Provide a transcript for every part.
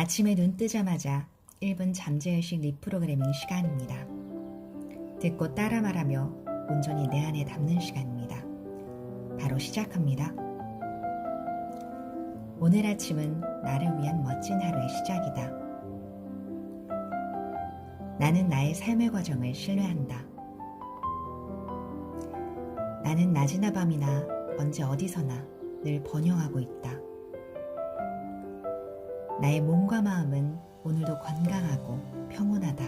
아침에 눈 뜨자마자 1분 잠재의식 리프로그래밍 시간입니다. 듣고 따라 말하며 온전히 내 안에 담는 시간입니다. 바로 시작합니다. 오늘 아침은 나를 위한 멋진 하루의 시작이다. 나는 나의 삶의 과정을 신뢰한다. 나는 낮이나 밤이나 언제 어디서나 늘 번영하고 있다. 나의 몸과 마음은 오늘도 건강하고 평온하다.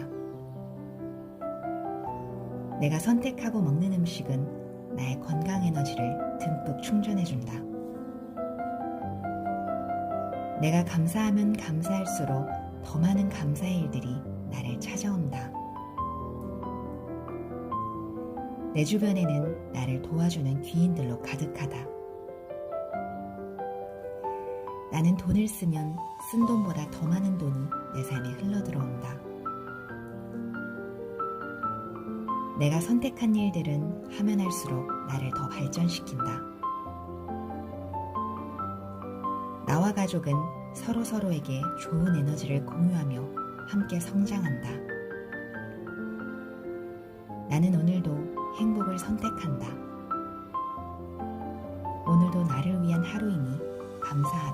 내가 선택하고 먹는 음식은 나의 건강 에너지를 듬뿍 충전해준다. 내가 감사하면 감사할수록 더 많은 감사의 일들이 나를 찾아온다. 내 주변에는 나를 도와주는 귀인들로 가득하다. 나는 돈을 쓰면 쓴 돈보다 더 많은 돈이 내 삶에 흘러들어온다. 내가 선택한 일들은 하면 할수록 나를 더 발전시킨다. 나와 가족은 서로 서로에게 좋은 에너지를 공유하며 함께 성장한다. 나는 오늘도 행복을 선택한다. 오늘도 나를 위한 하루이니 감사하다.